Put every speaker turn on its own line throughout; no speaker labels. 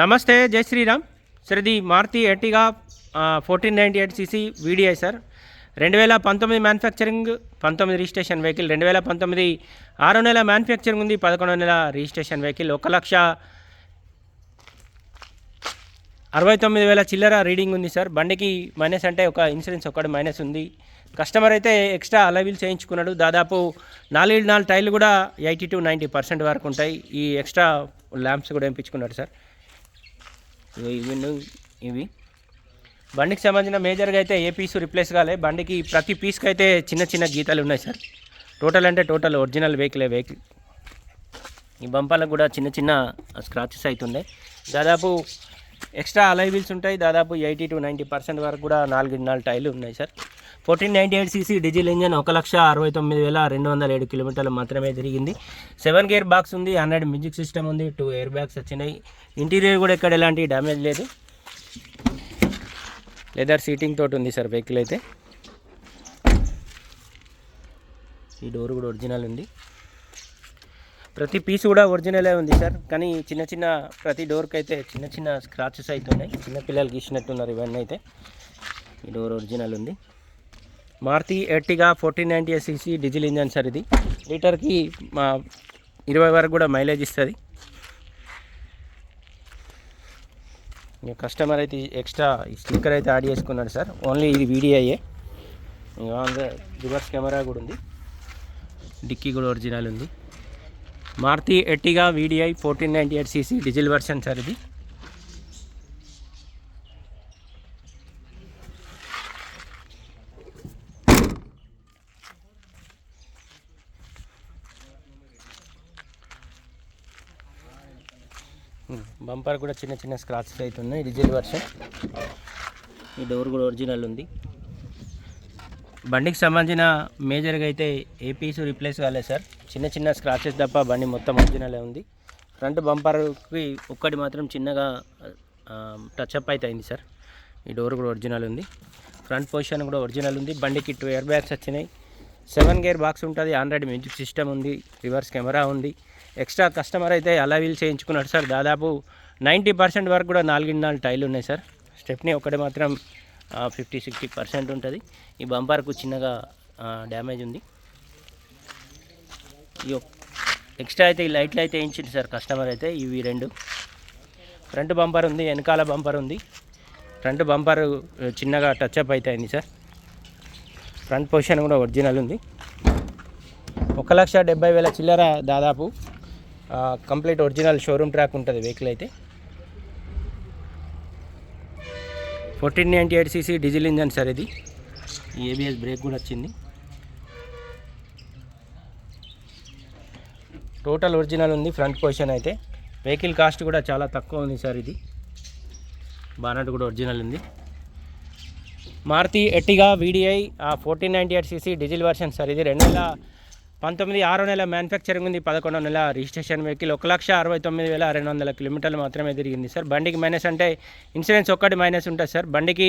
నమస్తే జై శ్రీరామ్. సార్ ఇది Maruti Ertiga fourteen ninety eight CC VDI sir. రెండు వేల పంతొమ్మిది మ్యానుఫ్యాక్చరింగ్ పంతొమ్మిది రిజిస్ట్రేషన్ వెహికల్ రెండు వేల పంతొమ్మిది ఆరో నెల మ్యానుఫ్యాక్చరింగ్ ఉంది పదకొండో నెల రిజిస్ట్రేషన్ వెహికల్ ఒక లక్ష అరవై తొమ్మిది వేల చిల్లర రీడింగ్ ఉంది సార్. బండికి మైనస్ అంటే ఒక ఇన్సూరెన్స్ ఒకటి మైనస్ ఉంది. కస్టమర్ అయితే ఎక్స్ట్రా అలవిల్ చేయించుకున్నాడు. దాదాపు నాలుగు నాలుగు టైర్లు కూడా ఎయిటీ టు నైంటీ పర్సెంట్ వరకు ఉంటాయి. ఈ ఎక్స్ట్రా ల్యాంప్స్ కూడా వేయించుకున్నాడు సార్. ఇవి ఇవి ఇవి. బండికి సంబంధించిన మేజర్గా అయితే ఏ పీసు రిప్లేస్ కాలే. బండికి ప్రతి పీస్కి అయితే చిన్న చిన్న గీతాలు ఉన్నాయి సార్. టోటల్ అంటే టోటల్ ఒరిజినల్ వెహికలే వెహికల్. ఈ బంపాలకు కూడా చిన్న చిన్న స్క్రాచెస్ అవుతుండే దాదాపు ఎక్స్ట్రా అలై వీల్స్ ఉంటాయి. దాదాపు ఎయిటీ టు నైంటీ పర్సెంట్ వరకు కూడా నాలుగు నాలుగు టైర్లు ఉన్నాయి sir. Fourteen ninety eight CC diesel engine ఒక లక్ష అరవై తొమ్మిది వేల రెండు వందల ఏడు కిలోమీటర్లు మాత్రమే తిరిగింది. సెవెన్ గేర్ బాక్స్ ఉంది హండ్రెడ్ మ్యూజిక్ సిస్టమ్ ఉంది టూ ఎయిర్ బ్యాగ్స్ వచ్చినాయి. ఇంటీరియర్ కూడా ఎక్కడ ఎలాంటి డ్యామేజ్ లేదు. లెదర్ సీటింగ్ తోటి ఉంది సార్ వెహికల్ అయితే. ఈ డోర్ కూడా ఒరిజినల్ ఉంది. ప్రతి పీస్ కూడా ఒరిజినలే ఉంది సార్. కానీ చిన్న చిన్న ప్రతి డోర్కి అయితే చిన్న చిన్న స్క్రాచెస్ అవుతున్నాయి చిన్న పిల్లలకి ఇచ్చినట్టున్నారు ఇవన్నీ అయితే. ఈ డోర్ ఒరిజినల్ ఉంది. Maruti Ertiga fourteen ninety CC diesel engine sir ఇది. లీటర్కి మా ఇరవై వరకు కూడా మైలేజ్ ఇస్తుంది. ఇంకా కస్టమర్ అయితే ఎక్స్ట్రా స్టిక్కర్ అయితే యాడ్ చేసుకున్నాడు సార్. ఓన్లీ ఇది వీడియోయే. రివర్స్ కెమెరా కూడా ఉంది. డిక్కీ కూడా ఒరిజినల్ ఉంది. Maruti Ertiga VDI fourteen ninety eight CC diesel version sir ఇది. బంపర్ కూడా చిన్న చిన్న స్క్రాచెస్ అవుతున్నాయి డీజిల్ వర్షన్. ఈ డోర్ కూడా ఒరిజినల్ ఉంది. బండికి సంబంధించిన మేజర్గా అయితే ఏ పీసు రిప్లేస్ కాలేదు సార్. చిన్న చిన్న స్క్రాచెస్ తప్ప బండి మొత్తం ఒరిజినలే ఉంది. ఫ్రంట్ బంపర్కి ఒక్కటి మాత్రం చిన్నగా టచ్ అప్ అయితే అయింది సార్. ఈ డోర్ కూడా ఒరిజినల్ ఉంది. ఫ్రంట్ పొజిషన్ కూడా ఒరిజినల్ ఉంది. బండికి టూ ఇయర్ బ్యాగ్స్ వచ్చినాయి. సెవెన్ గేర్ బాక్స్ ఉంటుంది ఆండ్రాయిడ్ మ్యూజిక్ సిస్టమ్ ఉంది రివర్స్ కెమెరా ఉంది. ఎక్స్ట్రా కస్టమర్ అయితే అలా వీల్ చేయించుకున్నాడు సార్. దాదాపు నైంటీ పర్సెంట్ వరకు కూడా నాలుగు నాలుగు టైలు ఉన్నాయి సార్. స్టెప్ని ఒకటి మాత్రం ఫిఫ్టీ సిక్స్టీ పర్సెంట్ ఉంటుంది. ఈ బంపర్కు చిన్నగా డ్యామేజ్ ఉంది. ఈ ఎక్స్ట్రా అయితే ఈ లైట్లు అయితే వేయించింది సార్ కస్టమర్ అయితే ఇవి రెండు. ఫ్రంట్ బంపర్ ఉంది వెనకాల బంపర్ ఉంది. ఫ్రంట్ బంపర్ చిన్నగా టచ్అప్ అయితే అయింది సార్. ఫ్రంట్ పొజిషన్ కూడా ఒరిజినల్ ఉంది. ఒక లక్ష డెబ్బై వేల చిల్లర దాదాపు కంప్లీట్ ఒరిజినల్ షోరూమ్ ట్రాక్ ఉంటుంది వెహికల్ అయితే. Fourteen ninety eight CC diesel engine sir ఇది. ఏబిఎస్ బ్రేక్ కూడా వచ్చింది. టోటల్ ఒరిజినల్ ఉంది ఫ్రంట్ పొజిషన్ అయితే. వెహికల్ కాస్ట్ కూడా చాలా తక్కువ ఉంది సార్ ఇది. బానట్ కూడా ఒరిజినల్ ఉంది. Maruti Ertiga VDI fourteen ninety eight CC diesel version. Sir ఇది రెండు వేల పంతొమ్మిది ఆరో నెల మ్యానుఫ్యాక్చరింగ్ ఉంది. పదకొండో నెల రిజిస్ట్రేషన్ వెహికల్ ఒక లక్ష అరవై తొమ్మిది వేల రెండు వందల కిలోమీటర్లు మాత్రమే తిరిగింది సార్. బండికి మైనస్ అంటే ఇన్సూరెన్స్ ఒక్కటి మైనస్ ఉంటుంది సార్. బండికి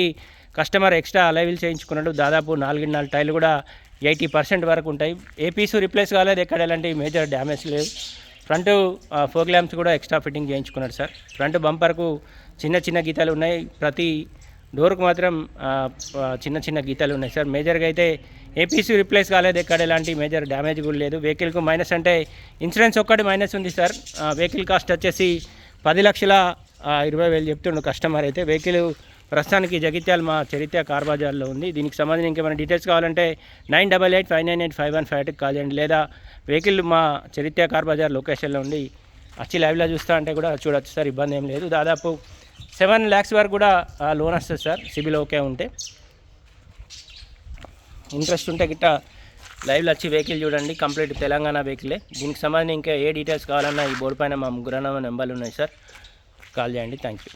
కస్టమర్ ఎక్స్ట్రా అలైవిల్ చేయించుకున్నాడు. దాదాపు నాలుగు నాలుగు టైర్లు కూడా ఎయిటీ పర్సెంట్ వరకు ఉంటాయి. ఏ పీసు రిప్లేస్ కాలేదు. ఎక్కడ ఎలాంటి మేజర్ డ్యామేజ్ లేదు. ఫ్రంట్ ఫోక్ ల్యాంప్స్ కూడా ఎక్స్ట్రా ఫిట్టింగ్ చేయించుకున్నాడు సార్. ఫ్రంట్ బంపర్కు చిన్న చిన్న గీతాలు ఉన్నాయి. ప్రతి డోర్కు మాత్రం చిన్న చిన్న గీతాలు ఉన్నాయి. సార్ మేజర్గా అయితే ఏపీసీ రిప్లేస్ కాలేదు ఎక్కడ ఎలాంటి మేజర్ డ్యామేజ్ కూడా లేదు. వెహికల్కు మైనస్ అంటే ఇన్సూరెన్స్ ఒక్కటి మైనస్ ఉంది సార్. వెహికల్ కాస్ట్ వచ్చేసి పది లక్షల ఇరవై వేలు చెప్తుండు కస్టమర్ అయితే. వెహికల్ ప్రస్తుతానికి జగిత్యాల మా చరిత్ర కార్ బజార్లో ఉంది. దీనికి సంబంధించి ఇంకేమైనా డీటెయిల్స్ కావాలంటే nine double eight five nine eight five one five ఎయిట్కి కాల్ చేయండి. లేదా వెహికల్ మా చరిత్ర కార్ బజార్ లొకేషన్లో ఉండి వచ్చి లైవ్లో చూస్తా అంటే కూడా చూడొచ్చు సార్. ఇబ్బంది ఏం లేదు. దాదాపు సెవెన్ ల్యాక్స్ వరకు కూడా లోన్ వస్తుంది సార్ సిబిల్ ఓకే ఉంటే. ఇంట్రెస్ట్ ఉంటే గిట్ట లైవ్లో వచ్చి వెహికల్ చూడండి కంప్లీట్ తెలంగాణ వెహికలే. దీనికి సంబంధించి ఇంకా ఏ డీటెయిల్స్ కావాలన్నా ఈ బోర్డు పైన మా ముగ్గురు నెంబర్లు ఉన్నాయి సార్. కాల్ చేయండి థ్యాంక్ యూ.